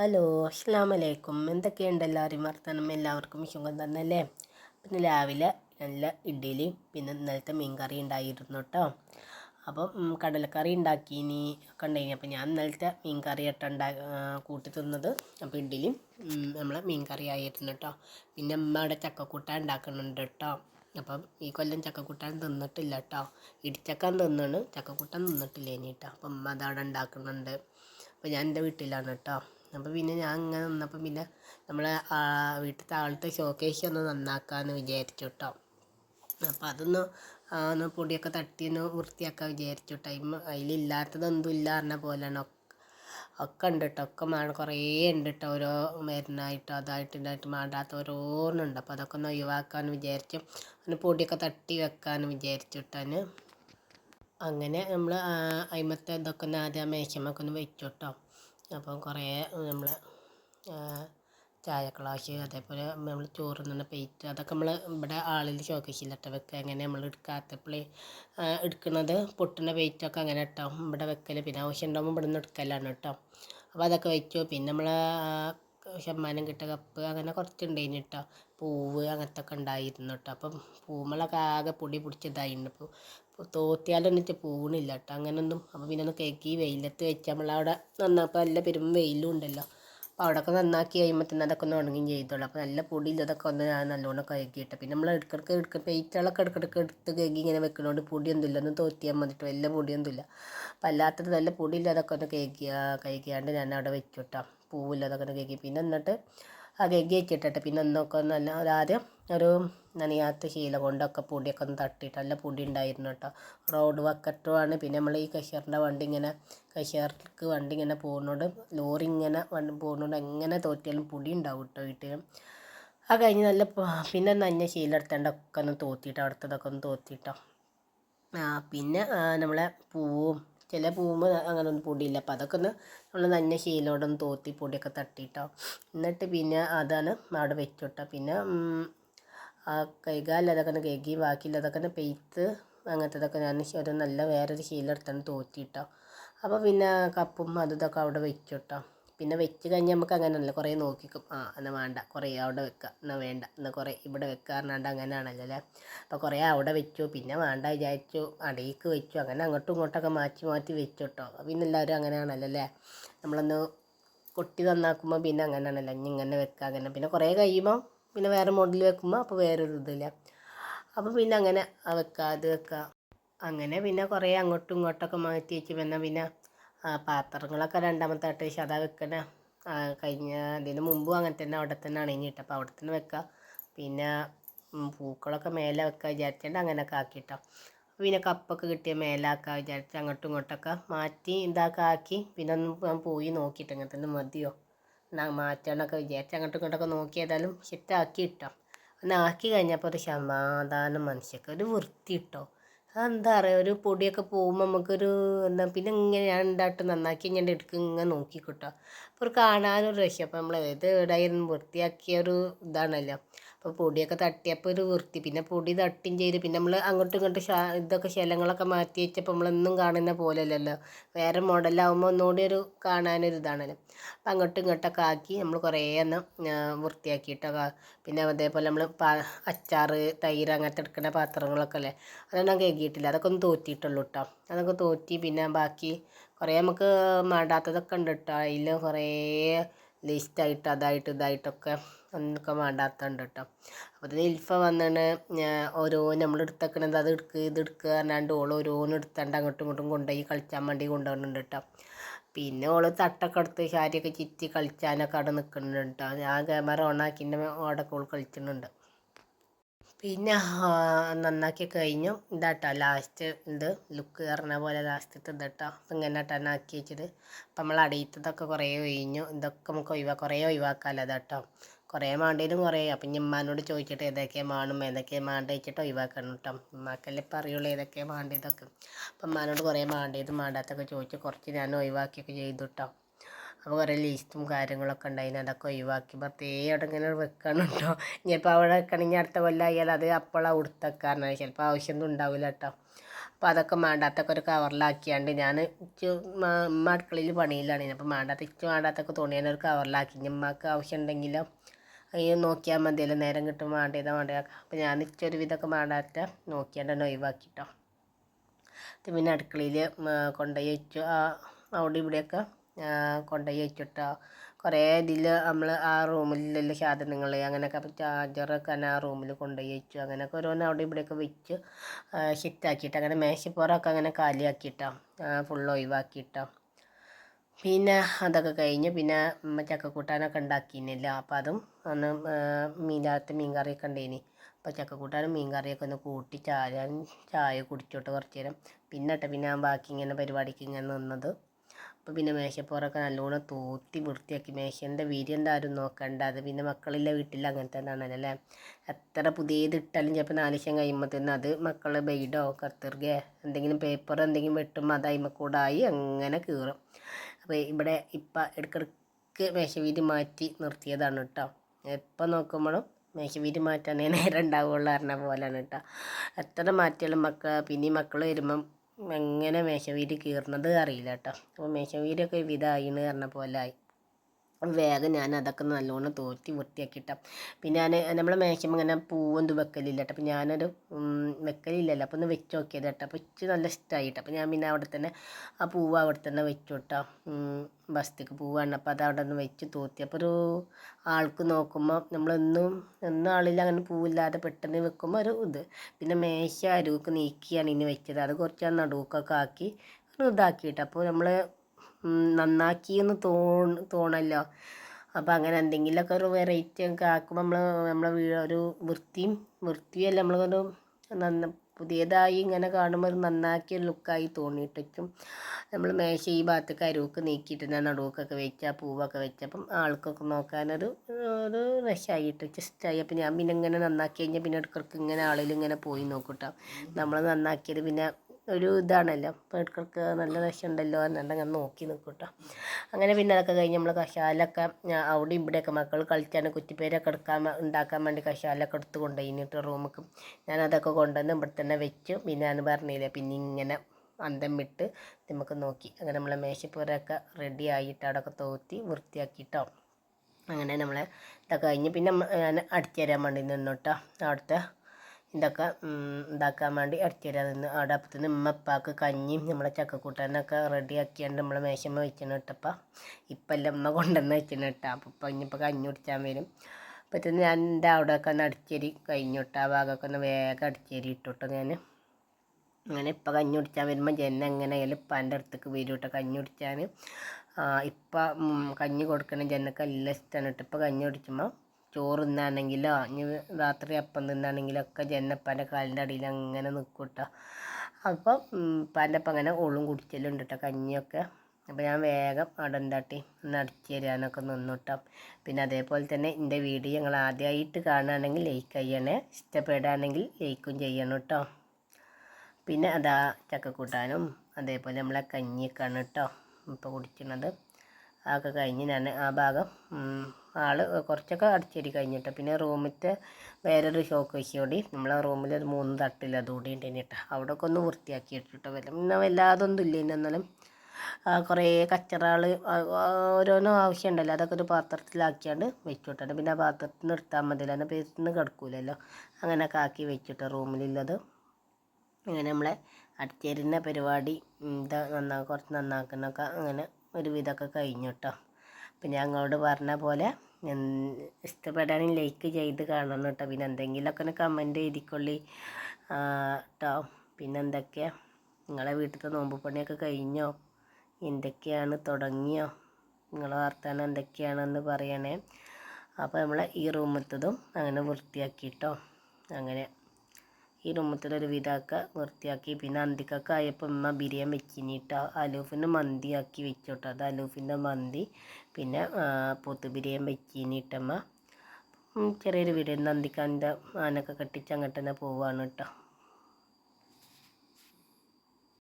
Hello അസ്സാം വലൈക്കും എന്തൊക്കെയുണ്ട് എല്ലാവരും വർത്തമാനം എല്ലാവർക്കും സുഖം തന്നല്ലേ പിന്നെ രാവിലെ നല്ല ഇഡ്ഡലിയും പിന്നെ ഇന്നലത്തെ മീൻകറി ഉണ്ടായിരുന്നു കേട്ടോ. അപ്പം കടലക്കറി ഇനി ഒക്കെ ഉണ്ടായിനി. അപ്പം ഞാൻ ഇന്നലത്തെ മീൻകറി കറി ഇട്ട് ഉണ്ടാ കൂട്ടി തിന്നത്. അപ്പോൾ ഇഡ്ഡലിയും നമ്മളെ മീൻകറി ആയിരുന്നു കേട്ടോ. പിന്നെ അമ്മ അവിടെ ചക്കക്കൂട്ടാൻ ഉണ്ടാക്കുന്നുണ്ട് കേട്ടോ. അപ്പം ഈ കൊല്ലം ചക്കക്കൂട്ടാൻ തിന്നിട്ടില്ല കേട്ടോ. ഇടിച്ചക്ക തിന്നാണ്. ചക്കക്കൂട്ടാൻ തിന്നിട്ടില്ല ഇനി കേട്ടോ. അപ്പം അമ്മ അതവിടെ ഉണ്ടാക്കുന്നുണ്ട്. അപ്പോൾ ഞാൻ എന്റെ വീട്ടിലാണ് കേട്ടോ. അപ്പോൾ പിന്നെ ഞാൻ ഇങ്ങനെ നിന്നപ്പോൾ പിന്നെ നമ്മളെ വീട്ടിലത്തെ താഴത്തെ ഷോക്കേസ് ഒന്ന് നന്നാക്കാമെന്ന് വിചാരിച്ചു കേട്ടോ അപ്പം അതൊന്ന് ഒന്ന് പൊടിയൊക്കെ തട്ടി ഒന്ന് വൃത്തിയാക്കാൻ വിചാരിച്ചു ടൈം അതിലില്ലാത്തതൊന്നും ഇല്ല പറഞ്ഞ പോലെയാണ്. ഒക്കെ ഉണ്ട് കേട്ടോ ഒക്കെ മാ കുറേ ഉണ്ട് കേട്ടോ ഓരോ മരുന്നായിട്ടോ അതായിട്ട് ഇതായിട്ട് മാണ്ടാത്ത ഓരോന്നുണ്ട് അപ്പോൾ അതൊക്കെ ഒന്ന് ഒഴിവാക്കാൻ വിചാരിച്ചു. ഒന്ന് പൊടിയൊക്കെ തട്ടി വെക്കാമെന്ന് വിചാരിച്ചു കേട്ടോ അങ്ങനെ നമ്മൾ അയിമത്തെ ഇതൊക്കെ ഒന്ന് ആദ്യം ആ ഒന്ന് വെച്ചു കേട്ടോ അപ്പം കുറേ നമ്മൾ ചായ ഗ്ലാസ് അതേപോലെ നമ്മൾ ചോറ് തിന്നുന്ന പ്ലേറ്റ് അതൊക്കെ നമ്മൾ ഇവിടെ ആളിൽ ഷോക്കേസിലിട്ട് വെക്കുക അങ്ങനെ നമ്മൾ എടുക്കാത്തപ്പോൾ എടുക്കുന്നത് പൊട്ടുന്ന പ്ലേറ്റൊക്കെ അങ്ങനെ ഇട്ടോ ഇവിടെ വെക്കൽ പിന്നെ ആവശ്യം ഉണ്ടാകുമ്പോൾ ഇവിടെ നിന്ന് എടുക്കലാണ് കേട്ടോ അപ്പോൾ അതൊക്കെ വെച്ചു. പിന്നെ നമ്മൾ ശമ്മാനം കിട്ട കപ്പ് അങ്ങനെ കുറച്ച് ഉണ്ടായിന് കേട്ടോ പൂവ് അങ്ങനത്തെ ഒക്കെ ഉണ്ടായിരുന്നു കേട്ടോ അപ്പം പൂവുമ്മളൊക്കെ ആകെ പൊടി പിടിച്ചതായിരുന്നു ഇപ്പോൾ ഇപ്പോൾ തോത്തിയാലൊന്നും വെച്ചാൽ പൂണില്ല കേട്ടോ അങ്ങനൊന്നും. അപ്പോൾ പിന്നെ ഒന്ന് കേക്കി വെയിലത്ത് വെച്ച് നമ്മളവിടെ നന്നാക്കാൻ നല്ല പെരും വെയിലും ഉണ്ടല്ലോ. അപ്പോൾ അവിടെയൊക്കെ നന്നാക്കി കഴിയുമ്പോൾ തന്നെ അതൊക്കെ ഒന്ന് ഉണങ്ങുകയും ചെയ്തോളൂ. അപ്പോൾ നല്ല പൊടിയില്ലതൊക്കെ ഒന്ന് ഞാൻ നല്ലോണം കഴുകിയിട്ട് പിന്നെ നമ്മൾ ഇടക്കിടക്ക് എടുക്ക പെയ്റ്റുകളൊക്കെ ഇടക്കിടക്ക് എടുത്ത് കഴുകി ഇങ്ങനെ വെക്കുന്നതുകൊണ്ട് പൊടിയൊന്നുമില്ല. ഒന്ന് തോത്തിയാൽ മതിട്ട്. വലിയ പൊടിയൊന്നുമില്ല. അപ്പം അല്ലാത്തത് നല്ല പൊടിയില്ലാതൊക്കെ ഒന്ന് കഴുകിയ കഴുകിയാണ്ട് ഞാൻ അവിടെ വെച്ചു കേട്ടോ പൂവില്ലാതൊക്കെ ഒന്ന് കഴുകി. പിന്നെ എന്നിട്ട് ആ കഴുകി വെച്ചിട്ടിട്ട് പിന്നെ ഒന്നൊക്കെ നല്ല ആദ്യം ഒരു നനയാത്ത ശീല കൊണ്ടൊക്കെ പൊടിയൊക്കെ ഒന്ന് തട്ടിയിട്ട് നല്ല പൊടി ഉണ്ടായിരുന്നു കേട്ടോ. റോഡ് വക്കറ്റുമാണ് പിന്നെ നമ്മൾ ഈ കഷ്യറിന്റെ വണ്ടി ഇങ്ങനെ കഷ്യർക്ക് വണ്ടി ഇങ്ങനെ പോകുന്നോണ്ട് ലോറി ഇങ്ങനെ വണ്ടി പോകുന്നോണ്ട് എങ്ങനെ തോറ്റിയാലും പൊടി ഉണ്ടാവും കേട്ടോ വീട്ടിൽ ആ കഴിഞ്ഞ് നല്ല പിന്നെ നഞ്ഞ ശീല എടുത്തേണ്ടൊക്കെ ഒന്ന് തോത്തിയിട്ട് അവിടുത്തതൊക്കെ ഒന്ന് തോത്തിയിട്ടോ ആ പിന്നെ നമ്മളെ പൂവും ചില പൂവുമ്പോൾ അങ്ങനെ ഒന്നും പൊടിയില്ല. അപ്പോൾ അതൊക്കെ ഒന്ന് നമ്മൾ നഞ്ഞ ശീലോടൊന്ന് തോത്തി പൊടിയൊക്കെ തട്ടിയിട്ടോ എന്നിട്ട് പിന്നെ അതാണ് അവിടെ വെച്ചുട്ടോ പിന്നെ ആ ഒന്ന് കഴുകി ബാക്കിയുള്ളതൊക്കെ പെയ്ത്ത് അങ്ങനത്തതൊക്കെ ഞാൻ ഒരു നല്ല വേറൊരു ശീല എടുത്താണ് തോത്തിയിട്ടോ അപ്പോൾ പിന്നെ കപ്പും അതും ഇതൊക്കെ അവിടെ വെച്ചുട്ടോ പിന്നെ വെച്ച് കഴിഞ്ഞാൽ നമുക്ക് അങ്ങനെയല്ല കുറേ നോക്കിക്കും. ആ എന്നാൽ വേണ്ട കുറേ അവിടെ വെക്കുക എന്നാൽ വേണ്ട എന്നാൽ കുറേ ഇവിടെ വെക്കുക പറഞ്ഞാണ്ട് അങ്ങനെയാണല്ലോ അല്ലേ? അപ്പോൾ കുറേ അവിടെ വെച്ചു പിന്നെ വേണ്ട വിചാരിച്ചു അടയിക്ക് വെച്ചു അങ്ങനെ അങ്ങോട്ടും ഇങ്ങോട്ടൊക്കെ മാറ്റി മാറ്റി വെച്ചു കേട്ടോ പിന്നെ എല്ലാവരും അങ്ങനെയാണല്ലോ അല്ലേ? നമ്മളൊന്ന് കൊട്ടി നന്നാക്കുമ്പോൾ പിന്നെ അങ്ങനെയാണല്ലോ ഇനി ഇങ്ങനെ വെക്കുക അങ്ങനെ. പിന്നെ കുറേ കഴിയുമ്പോൾ പിന്നെ വേറെ മോഡൽ വെക്കുമ്പോൾ അപ്പോൾ വേറൊരു ഇതില്ല. അപ്പോൾ പിന്നെ അങ്ങനെ വെക്കുക അത് വെക്കുക അങ്ങനെ പിന്നെ കുറേ അങ്ങോട്ടും ഇങ്ങോട്ടൊക്കെ മാറ്റി വെച്ച് പിന്നെ പിന്നെ പാത്രങ്ങളൊക്കെ രണ്ടാമത്തെ ആട്ട് സദാ വെക്കണ. ആ, കഴിഞ്ഞ അതിന് മുമ്പും അങ്ങനെ തന്നെ അവിടെ തന്നെ അണിഞ്ഞിട്ട് അപ്പോൾ അവിടെ തന്നെ വെക്കുക പിന്നെ പൂക്കളൊക്കെ മേലെ വെക്കുക വിചാരിച്ചിട്ട് അങ്ങനെയൊക്കെ ആക്കിയിട്ടോ. പിന്നെ കപ്പൊക്കെ കിട്ടിയ മേലാക്കുക വിചാരിച്ച് അങ്ങോട്ടും ഇങ്ങോട്ടൊക്കെ മാറ്റി ഇതാക്കി പിന്നെ ഒന്ന് പോയി നോക്കിയിട്ട് അങ്ങനെ തന്നെ മതിയോ? എന്നാ മാറ്റണമൊക്കെ വിചാരിച്ച് അങ്ങോട്ടും ഇങ്ങോട്ടൊക്കെ നോക്കി ഏതായാലും സെറ്റാക്കി ഇട്ടോ. ഒന്ന് ആക്കി കഴിഞ്ഞപ്പോൾ ഒരു സമാധാനം മനുഷ്യക്ക് ഒരു വൃത്തി ഇട്ടോ. അതെന്താ പറയുക ഒരു പൊടിയൊക്കെ പോകുമ്പോൾ നമുക്കൊരു എന്താ പിന്നെ ഇങ്ങനെ ഞാൻ ഉണ്ടായിട്ട് നന്നാക്കി ഞാൻ എടുക്കും ഇങ്ങനെ നോക്കിക്കിട്ടോ അപ്പോൾ ഒരു കാണാനൊരു രക്ഷ. അപ്പോൾ നമ്മൾ ഏത് എവിടെയായിരുന്നു വൃത്തിയാക്കിയ ഒരു ഇതാണല്ലോ. അപ്പോൾ പൊടിയൊക്കെ തട്ടിയപ്പോൾ ഒരു വൃത്തി. പിന്നെ പൊടി തട്ടിയും ചെയ്ത് പിന്നെ നമ്മൾ അങ്ങോട്ടും ഇങ്ങോട്ടും ഷാ ഇതൊക്കെ ശലങ്ങളൊക്കെ മാറ്റി വെച്ചപ്പോൾ നമ്മളൊന്നും കാണുന്ന പോലെയല്ലല്ലോ. വേറെ മോഡലാവുമ്പോൾ ഒന്നുകൂടി ഒരു കാണാനൊരു ഇതാണല്ലോ. അപ്പം അങ്ങോട്ടും ഇങ്ങോട്ടൊക്കെ ആക്കി നമ്മൾ കുറേ ഒന്ന് വൃത്തിയാക്കിയിട്ടൊക്കെ പിന്നെ അതേപോലെ നമ്മൾ അച്ചാർ തൈര് അങ്ങനത്തെ എടുക്കുന്ന പാത്രങ്ങളൊക്കെ അല്ലേ? അതൊന്നും കഴുകിയിട്ടില്ല. അതൊക്കെ ഒന്ന് തോറ്റിയിട്ടുള്ളൂ കേട്ടോ അതൊക്കെ തോറ്റി പിന്നെ ബാക്കി കുറേ നമുക്ക് മാണ്ടാത്തതൊക്കെ ഉണ്ട് കേട്ടോ അതിൽ കുറേ ലിസ്റ്റായിട്ട് അതായിട്ട് ഇതായിട്ടൊക്കെ ഒന്നൊക്കെ മാണ്ടാത്തുണ്ട് കേട്ടോ. അപ്പോൾ ഇത് ഇൽഫ വന്നാണ് ഓരോ നമ്മൾ എടുത്തേക്കണത് അത് എടുക്കുക ഇത് എടുക്കുക പറഞ്ഞാണ്ട് ഓൾ ഓരോന്ന് എടുത്താണ്ട് അങ്ങോട്ടും ഇങ്ങോട്ടും കൊണ്ടുപോയി കളിച്ചാൻ വേണ്ടി കൊണ്ടുപോകുന്നുണ്ട് കേട്ടോ. പിന്നെ ഓൾ തട്ടൊക്കെ എടുത്ത് ശാരിയൊക്കെ ചിറ്റി കളിച്ചാനൊക്കെ അവിടെ നിൽക്കുന്നുണ്ട് കേട്ടോ. ഞാൻ ക്യാമറ ഓണാക്കിന്റെ അവിടെ ഓൾ കളിക്കുന്നുണ്ട് പിന്നെ നന്നാക്കി കഴിഞ്ഞു. ഇതാട്ടോ ലാസ്റ്റ് ഇത്. ലുക്ക് കയറുന്ന പോലെ ലാസ്റ്റത്തെ ഇതാട്ടോ അപ്പം ഇങ്ങനെ ഇട്ടാണ് വെച്ചിട്ട്. അപ്പം നമ്മൾ അടിയത്തതൊക്കെ കുറേ ഒഴിഞ്ഞു. ഇതൊക്കെ നമുക്ക് ഒഴിവാ കുറേ ഒഴിവാക്കാമല്ലോ അതാട്ടോ കുറേ മാണ്ടേലും കുറേ. അപ്പം ഇനി ഉമ്മാനോട് ചോദിച്ചിട്ട് ഏതൊക്കെയാണ് മാണും ഏതൊക്കെയാണ് മാണ്ട വെച്ചിട്ട് ഒഴിവാക്കണം കേട്ടോ ഉമ്മാക്കല്ലേ ഇപ്പം അറിയുള്ളൂ ഏതൊക്കെയാണ് മാണ്ടേതൊക്കെ അപ്പം ഉമ്മാനോട് കുറേ മാണ്ടേതും മാണ്ടാത്തൊക്കെ ചോദിച്ച് കുറച്ച് ഞാൻ ഒഴിവാക്കിയൊക്കെ ചെയ്തു കേട്ടോ അപ്പോൾ കുറേ ലിസ്റ്റും കാര്യങ്ങളൊക്കെ ഉണ്ടായിന് അതൊക്കെ ഒഴിവാക്കി. പ്രത്യേകം അവിടെ ഇങ്ങനെ വെക്കണുണ്ടോ ഇനിയിപ്പോൾ അവിടെ വെക്കണമെങ്കിൽ അടുത്ത കൊല്ലം ആയാൽ അത് അപ്പോഴാണ് ഉടുത്തക്കാരനാണ് ചിലപ്പോൾ ആവശ്യമൊന്നും ഉണ്ടാവില്ല കേട്ടോ അപ്പോൾ അതൊക്കെ മാണ്ടാത്തൊക്കെ ഒരു കവറിലാക്കിയാണ്ട് ഞാൻ ഉമ്മ അടുക്കളയിൽ പണിയിലാണ്. അപ്പോൾ മാണ്ടാത്ത ഇച്ചു മാണ്ടാത്തൊക്കെ തുണി ഞാൻ ഒരു കവറിലാക്കി. ഉമ്മക്ക് ആവശ്യം ഉണ്ടെങ്കിലോ അങ്ങനെ നോക്കിയാൽ മതിയല്ലോ നേരം കിട്ടും വേണ്ടതാ വേണ്ടതാ അപ്പോൾ ഞാൻ ഇച്ചൊരു വിധമൊക്കെ മാണ്ടാറ്റ നോക്കിയാണ്ട് ഒഴിവാക്കിട്ടോ ഇത് പിന്നെ അടുക്കളയിൽ കൊണ്ടുപോയി വെച്ചു. അവിടെ ഇവിടെയൊക്കെ കൊണ്ടുപോയി വെച്ചിട്ടോ. കുറേ ഇതിൽ നമ്മൾ ആ റൂമിലുള്ള സാധനങ്ങൾ അങ്ങനെയൊക്കെ ചാർജറൊക്കെ ആ റൂമിൽ കൊണ്ടുപോയി വെച്ചു. അങ്ങനെയൊക്കെ ഓരോന്ന് അവിടെ ഇവിടെയൊക്കെ വെച്ച് ഷിറ്റാക്കിയിട്ട് അങ്ങനെ മേശപ്പുറമൊക്കെ അങ്ങനെ കാലിയാക്കിയിട്ടോ ഫുൾ ഒഴിവാക്കിയിട്ടോ പിന്നെ അതൊക്കെ കഴിഞ്ഞ് പിന്നെ ചക്കക്കൂട്ടാനൊക്കെ ഉണ്ടാക്കിയിരുന്നില്ല അപ്പം അതും ഒന്ന് മീനാത്ത മീൻ കറിയൊക്കെ ഉണ്ടേനി അപ്പോൾ ചക്കക്കൂട്ടാനും മീൻ കറിയൊക്കെ ഒന്ന് കൂട്ടി ചായ ചായ കുടിച്ചോട്ട് കുറച്ച് നേരം. പിന്നെ ഇട്ട് പിന്നെ ബാക്കി ഇങ്ങനെ പരിപാടിക്ക് ഇങ്ങനെ നിന്നത്. അപ്പോൾ പിന്നെ മേശപ്പുറമൊക്കെ നല്ലോണം തൂത്തി വൃത്തിയാക്കി. മേശന്റെ വീര്യം നോക്കണ്ട. അത് പിന്നെ മക്കളില്ല വീട്ടിൽ അങ്ങനത്തെ അല്ലേ? എത്ര പുതിയത് ഇട്ടാലും ചിലപ്പോൾ നാല് ദിവസം കഴിയുമ്പോൾ തന്നെ അത് മക്കൾ ബെയ്ഡോ കത്തിർഗയോ എന്തെങ്കിലും പേപ്പർ എന്തെങ്കിലും വെട്ടുമ്പോൾ അത് അയിമക്കൂടായി അങ്ങനെ കീറും. അപ്പോൾ ഇവിടെ ഇപ്പം ഇടയ്ക്കിടയ്ക്ക് മേശവീതി മാറ്റി നിർത്തിയതാണ് കേട്ടോ എപ്പോൾ നോക്കുമ്പോഴും മേശവീതി മാറ്റാനേ നേരം ഉണ്ടാവുള്ളൂ പറഞ്ഞ പോലെയാണ് കേട്ടോ എത്ര മാറ്റിയാലും മക്ക പിന്നെ മക്കൾ വരുമ്പം എങ്ങനെ മേശവീതി കീറുന്നത് അറിയില്ല കേട്ടോ അപ്പോൾ മേശവീതിയൊക്കെ വിധമായിന്ന് പറഞ്ഞ പോലെ ആയി. വേഗം ഞാൻ അതൊക്കെ നല്ലോണം തോറ്റി വൃത്തിയാക്കിയിട്ട. പിന്നെ ഞാൻ നമ്മൾ മാക്സിമം ഇങ്ങനെ പൂവൊന്നും വെക്കലില്ല കേട്ടോ. അപ്പം ഞാനൊരു വെക്കലില്ലല്ലോ. അപ്പോൾ ഒന്ന് വെച്ച് നോക്കിയത് കേട്ടോ. അപ്പോൾ ഇച്ചിരി നല്ല ഇഷ്ടമായിട്ട് അപ്പോൾ ഞാൻ പിന്നെ അവിടെ തന്നെ ആ പൂവ് അവിടെ തന്നെ വെച്ചു കേട്ടോ. ബസ്തിക്ക് പൂവാണ് അപ്പോൾ അത് അവിടെ നിന്ന് വെച്ച് തോത്തി. അപ്പോൾ ഒരു ആൾക്ക് നോക്കുമ്പോൾ നമ്മളൊന്നും ഒന്നും ആളില്ല അങ്ങനെ പൂവില്ലാതെ പെട്ടെന്ന് വെക്കുമ്പോൾ ഒരു ഇത്. പിന്നെ മേശ അരുവൊക്കെ നീക്കിയാണ് ഇനി വെച്ചത്. അത് കുറച്ച് നടുവൊക്കെ ആക്കി ഇതാക്കിയിട്ട്. അപ്പോൾ നമ്മൾ നന്നാക്കിയെന്ന് തോന്ന തോന്നല്ലോ അപ്പോൾ അങ്ങനെ എന്തെങ്കിലുമൊക്കെ ഒരു വെറൈറ്റി ഒക്കെ ആക്കുമ്പോൾ നമ്മൾ നമ്മളെ വീ ഒരു വൃത്തിയും വൃത്തിയല്ല നമ്മളൊരു നന്ന പുതിയതായി ഇങ്ങനെ കാണുമ്പോൾ ഒരു നന്നാക്കിയ ലുക്കായി തോന്നിയിട്ടും നമ്മൾ മേശ ഈ ഭാഗത്തേക്ക് അരുവൊക്കെ നീക്കിയിട്ട് ഞാൻ നടുവൊക്കെ വെച്ച പൂവൊക്കെ വെച്ചപ്പം ആൾക്കൊക്കെ നോക്കാനൊരു ഒരു രസമായിട്ട് ജസ്റ്റായി അപ്പം ഞാൻ പിന്നെ ഇങ്ങനെ നന്നാക്കി കഴിഞ്ഞാൽ പിന്നെ ഇടയ്ക്കിടയ്ക്ക് ഇങ്ങനെ ആളിൽ ഇങ്ങനെ പോയി നോക്കൂട്ടോ. നമ്മൾ നന്നാക്കിയത് പിന്നെ ഒരു ഇതാണല്ലോ. പേടുക്കൾക്ക് നല്ല രസമുണ്ടല്ലോ എന്നുണ്ട് അങ്ങനെ നോക്കി നിൽക്കും കേട്ടോ അങ്ങനെ പിന്നെ അതൊക്കെ കഴിഞ്ഞ് നമ്മൾ കഷാലൊക്കെ അവിടെ ഇവിടെയൊക്കെ മക്കൾ കളിച്ചാണ് കുറ്റിപ്പേരൊക്കെ എടുക്കാൻ ഉണ്ടാക്കാൻ വേണ്ടി കഷാലൊക്കെ എടുത്ത് കൊണ്ടുപോയിട്ട് റൂമിക്ക്. ഞാനതൊക്കെ കൊണ്ടുവന്ന് ഇവിടെ തന്നെ വെച്ചു. പിന്നെ ഞാൻ പറഞ്ഞില്ലേ പിന്നെ ഇങ്ങനെ അന്തം വിട്ട് നമുക്ക് നോക്കി. അങ്ങനെ നമ്മളെ മേശപ്പുറയൊക്കെ റെഡി ആയിട്ട് അവിടെയൊക്കെ തോത്തി വൃത്തിയാക്കിയിട്ടോ അങ്ങനെ നമ്മളെ ഇതൊക്കെ കഴിഞ്ഞ് പിന്നെ ഞാൻ അടിച്ചു തരാൻ വേണ്ടി നിന്നു കേട്ടോ. അവിടുത്തെ ഇതൊക്കെ ഉണ്ടാക്കാൻ വേണ്ടി അടിച്ചുതരാൻ നിന്ന് അവിടെ അപ്പത്തിന് ഉമ്മപ്പാക്ക് കഞ്ഞിയും നമ്മളെ ചക്കക്കൂട്ടാനൊക്കെ റെഡിയാക്കിയാണ്ട് നമ്മളെ മേശമ്മ വെച്ചിന് ഇട്ടപ്പം. ഇപ്പം എല്ലാം ഉമ്മ കൊണ്ടുവന്ന് വെച്ചിന് ഇട്ടാ. അപ്പം ഇപ്പം ഇനിയിപ്പോൾ കഞ്ഞി കുടിച്ചാൻ വരും. അപ്പത്തിന് ഞാൻ എന്റെ അവിടെയൊക്കെ ഒന്ന് അടിച്ചേരി കഴിഞ്ഞു ആ ഭാഗമൊക്കെ ഒന്ന് വേഗം അടിച്ചേരി ഇട്ടുട്ടോ ഞാൻ അങ്ങനെ ഇപ്പം കഞ്ഞി കുടിച്ചാൻ വരുമ്പോൾ ജന എങ്ങനെയായാലും ഇപ്പാന്റെ അടുത്തേക്ക് വരും കേട്ടോ കഞ്ഞി കുടിച്ചാൽ ഇപ്പം കഞ്ഞി കൊടുക്കണ ജനക്ക് എല്ലാം ഇഷ്ടമാണ് കേട്ടോ ഇപ്പം കഞ്ഞി കുടിച്ചുമ്പോൾ ചോറ് തിന്നാണെങ്കിലോ ഇനി രാത്രി അപ്പം തിന്നാണെങ്കിലോ ഒക്കെ ജന്നപ്പാന്റെ കാലിന്റെ അടിയിൽ അങ്ങനെ നിൽക്കും കേട്ടോ അപ്പം ഉപ്പാന്റെ അപ്പം അങ്ങനെ ഓളും കുടിച്ചലുണ്ട് കേട്ടോ കഞ്ഞിയൊക്കെ. അപ്പോൾ ഞാൻ വേഗം അവിടെ എന്താട്ടി ഒന്ന് അടിച്ചു തരാനൊക്കെ നിന്നു കേട്ടോ പിന്നെ അതേപോലെ തന്നെ എന്റെ വീഡിയോ ഞങ്ങൾ ആദ്യമായിട്ട് കാണുകയാണെങ്കിൽ ലൈക്ക് ചെയ്യണേ ഇഷ്ടപ്പെടുകയാണെങ്കിൽ ലൈക്കും ചെയ്യണം കേട്ടോ പിന്നെ അതാ ചക്കക്കൂട്ടാനും അതേപോലെ നമ്മളെ കഞ്ഞിയൊക്കെയാണ് കേട്ടോ ഇപ്പോൾ കുടിക്കുന്നത് അതൊക്കെ കഴിഞ്ഞ് ഞാൻ ആ ഭാഗം ആൾ കുറച്ചൊക്കെ അടിച്ചേരി കഴിഞ്ഞിട്ട് പിന്നെ റൂമിലത്തെ വേറൊരു ഷോക്ക് വെച്ചോടി നമ്മളെ റൂമിൽ ഒരു മൂന്ന് തട്ടിൽ അതുകൂടി ഉണ്ടെങ്കിട്ട് അവിടെ ഒക്കെ ഒന്ന് വൃത്തിയാക്കി ഇട്ടിട്ട് വല്ല പിന്നെ വല്ലാതൊന്നും ഇല്ല എന്നാലും കുറേ കച്ചറകൾ ഓരോന്നും ആവശ്യമുണ്ടല്ലോ. അതൊക്കെ ഒരു പാത്രത്തിലാക്കിയാണ്ട് വെച്ചിട്ടുണ്ട് പിന്നെ ആ പാത്രത്തിൽ നിന്ന് എടുത്താൽ മതിയല്ലോ എന്നാൽ പേരിന്ന് കിടക്കൂലല്ലോ. അങ്ങനെയൊക്കെ ആക്കി വെച്ചിട്ട് റൂമിലുള്ളത്. അങ്ങനെ നമ്മളെ അടിച്ചേരുന്ന പരിപാടി ഇത് നന്നാ കുറച്ച് നന്നാക്കുന്നൊക്കെ അങ്ങനെ ഒരു വിധമൊക്കെ കഴിഞ്ഞു കേട്ടോ അപ്പം ഞങ്ങളോട് പറഞ്ഞ പോലെ ഇഷ്ടപ്പെടാനും ലൈക്ക് ചെയ്ത് കാണണം കേട്ടോ പിന്നെ എന്തെങ്കിലുമൊക്കെ ഒന്ന് കമന്റ് എഴുതിക്കൊള്ളി. കേട്ടോ പിന്നെ എന്തൊക്കെയാ? നിങ്ങളെ വീട്ടിലത്തെ നോമ്പ് പണിയൊക്കെ കഴിഞ്ഞോ? എന്തൊക്കെയാണ്? തുടങ്ങിയോ? നിങ്ങളെ വർത്തമാനം എന്തൊക്കെയാണെന്ന് പറയണേ. അപ്പോൾ നമ്മൾ ഈ റൂമത്തതും അങ്ങനെ വൃത്തിയാക്കിയിട്ടോ അങ്ങനെ ഈ റൂമത്തിലൊരു വിധാക്ക വൃത്തിയാക്കി. പിന്നെ അന്തിക്കൊക്കെ ആയപ്പോൾ ഉമ്മ ബിരിയാണി വെച്ചിനിട്ട് അലൂഫിന്റെ മന്തി ആക്കി വെച്ചോട്ടോ. അത് അലൂഫിന്റെ മന്തി. പിന്നെ പൊത്ത് ബിരിയാണി വെച്ചിനിട്ടമ്മ ചെറിയൊരു വീട് നന്ദിക്കാന്റെ ആനൊക്കെ കെട്ടിച്ച് അങ്ങോട്ട് തന്നെ പോവാണ് കേട്ടോ